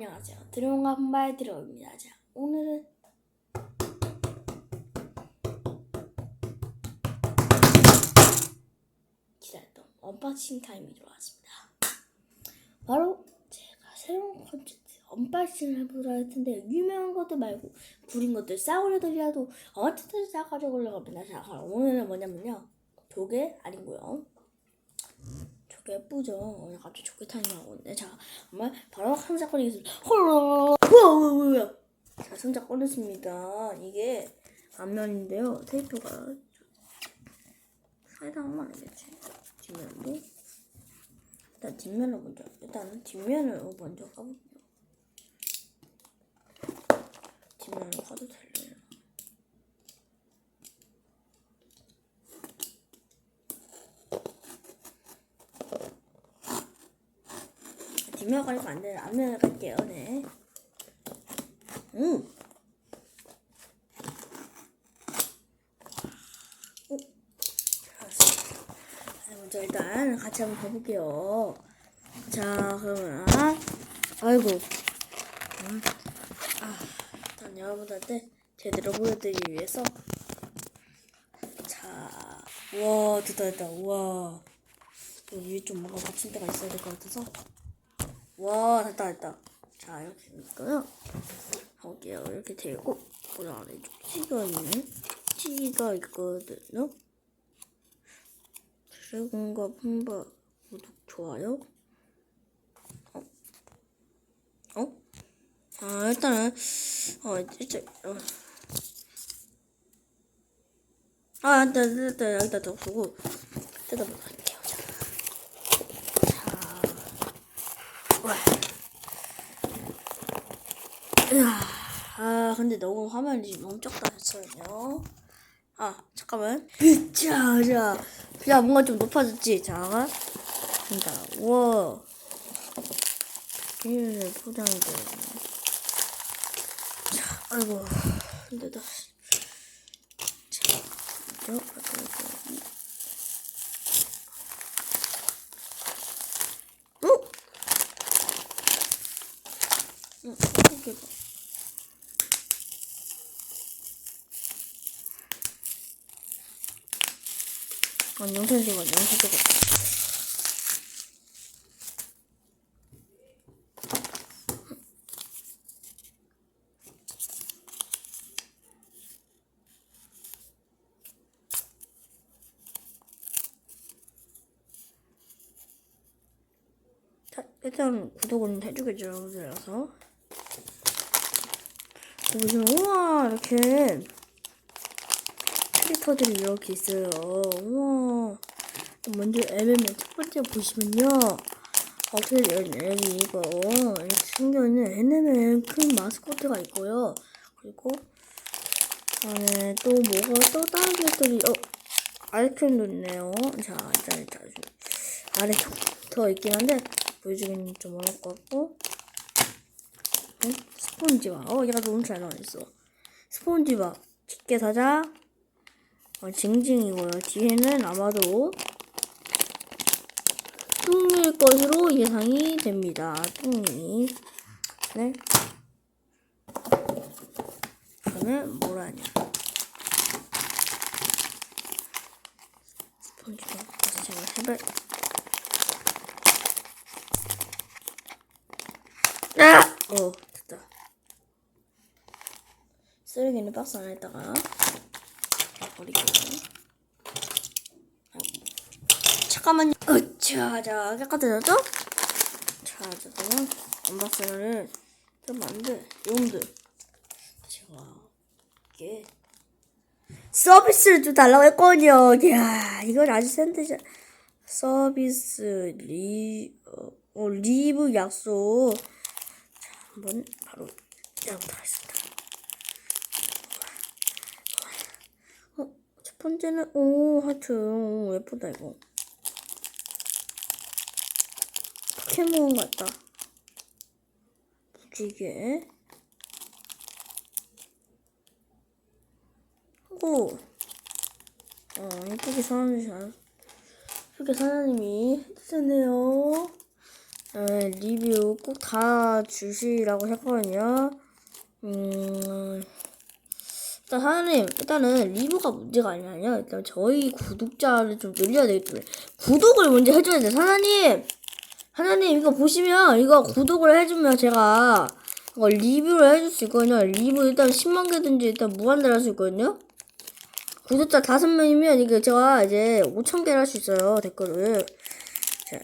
안녕하세요. 드론과 분발 드론입니다. 자, 오늘은 기다렸던 언박싱 타임이 들어왔습니다. 바로 제가 새로운 콘텐츠 언박싱을 해보려 할 텐데 유명한 것들 말고 구린 것들 싸우려더라도 어떻게든 싸가지고 올라갑니다. 자, 그럼 오늘은 뭐냐면요. 조개 아니고요. 예쁘죠? 오늘 갑자기 조개 타임이 하고 있는데 자, 정말 바로 상자 꺼내겠습니다. 자, 상자 꺼냈습니다. 이게 앞면인데요. 테이프가 사이다 하면 안 되겠지. 뒷면도 일단 뒷면을 먼저 일단은 뒷면을 먼저 까볼게요. 뒷면을 까도 될래요. 뒷면 가니까 안 돼요. 앞면을 갈게요. 네. 음. 오. 자, 먼저 일단 같이 한번 가볼게요. 자, 그러면 아, 아이고. 음. 아, 일단 여러분들한테 제대로 보여드리기 위해서 자, 우와, 됐다, 됐다, 우와. 여기 좀 뭔가 받침 대가 있어야 될 것 같아서 와 됐다 됐다 자 이렇게 있고요 볼게요 이렇게 되고 그 안에 쪽지가 있네 쪽지가 있거든요 드래곤과 품바 구독 좋아요 어? 어? 아 일단은 어 일단 어. 아 일단 일단 여기다 둬두고 뜯어보도록 할게요 자. 와. 으 아, 아 근데 너무 화면이 너무 적다 됐어요. 아 잠깐만. 자, 자, 자 뭔가 좀 높아졌지. 자, 된다. 우와. 비닐에 포장이 되어 있네. 자, 아이고 힘들다. 자, 먼저 가져오고. 어? 응, 이렇게 봐. 아, 영상 찍어, 영상 찍어. 자, 일단 구독은 해주겠죠, 여러분들이라서. 보시면 우와 이렇게 캐릭터들이 이렇게 있어요. 우와. 먼저 MM의 첫 번째 보시면요. 어떻게 여기 이거 이렇게 생겨있는 NM의 큰 마스코트가 있고요. 그리고 안에 또 뭐가 또 다른 것들이 어 아이템도 있네요. 자 일단 일단 아래 더 있긴 한데 보여주기는 좀 어려울 것 같고 응? 스폰지밥. 어, 얘가 너무 잘 나와 있어. 스폰지밥. 집게 사자. 어, 징징이고요. 뒤에는 아마도 뚱일 것으로 예상이 됩니다. 뚱이. 네. 그러면 뭐라냐. 스폰지밥. 다시 제가 해볼. 아! 어, 쓰레기는 박스 안에다가 버리고. 잠깐만요. 으차, 자, 깨끗해졌죠? 자, 잠깐만. 언박싱을 좀안 돼. 여러분들. 제가, 이게, 서비스를 좀 달라고 했거든요. 이야, 이건 아주 센데, 서비스, 리, 어, 어, 리브 약속. 한번 바로 시작부터 하겠습니다. 번째는 오 하트 오, 예쁘다 이거. 포켓몬 같다. 무지개. 하고 어 예쁘게 사장님이 잘 예쁘게 사장님이 해주셨네요. 에, 리뷰 꼭 다 주시라고 했거든요. 음, 일단 하나님, 일단은 리뷰가 문제가 아니라요. 일단 저희 구독자를 좀 늘려야 되기 때문에 구독을 먼저 해줘야 돼. 하나님, 하나님 이거 보시면 이거 구독을 해주면 제가 이거 리뷰를 해줄 수 있거든요. 리뷰 일단 10만 개든지 일단 무한대로 할 수 있거든요. 구독자 다섯 명이면 이게 제가 이제 5천 개를 할 수 있어요 댓글을. 자,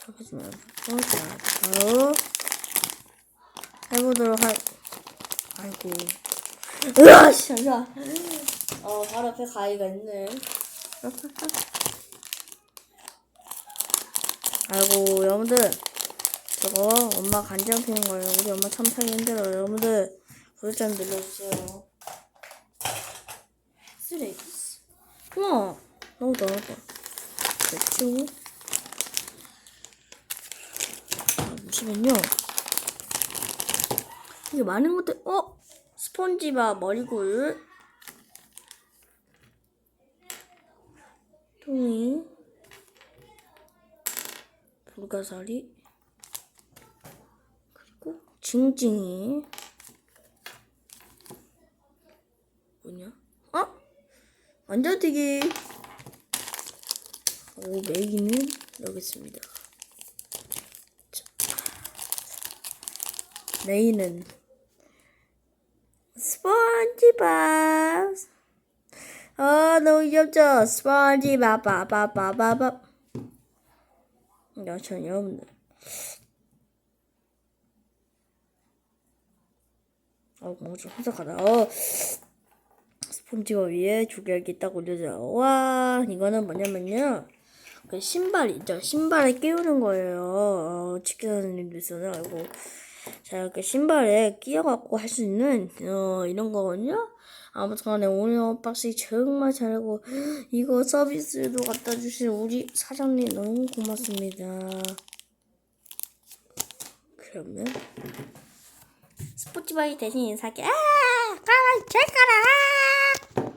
잠깐만. 어, 자, 바로 해보도록 할. 아이고. 으아, 씨, 잠시만. 어, 바로 앞에 가위가 있네. 아이고, 여러분들. 저거 엄마 간장 피는 거예요. 우리 엄마 참 살기 힘들어요. 여러분들, 구독 좀 눌러주세요. 쓰레기. 우와, 너무 나왔다. 대충. 아, 보시면요. 이게 많은 것들, 어? 스폰지밥 머리굴. 통이. 불가사리. 그리고 징징이. 뭐냐? 어? 완전튀기. 오, 메기는 여기 있습니다. 메인은 스펀지밥. 아 너무 귀엽죠? 스펀지밥 바바바바바. 여천 여러분들. 어 뭔가 좀 혼자가다. 어. 스폰지밥 위에 조개알기 딱 올려줘요. 와 이거는 뭐냐면요. 그 신발 있죠? 신발에 끼우는 거예요. 어, 지켜사님들서는 알고. 자, 이렇게 신발에 끼워갖고 할 수 있는, 어, 이런 거거든요? 아무튼 간에 오늘 언박싱 정말 잘하고, 이거 서비스도 갖다 주신 우리 사장님 너무 고맙습니다. 그러면, 스포츠바이 대신 인사할게. 아! 가라! 잘 가라!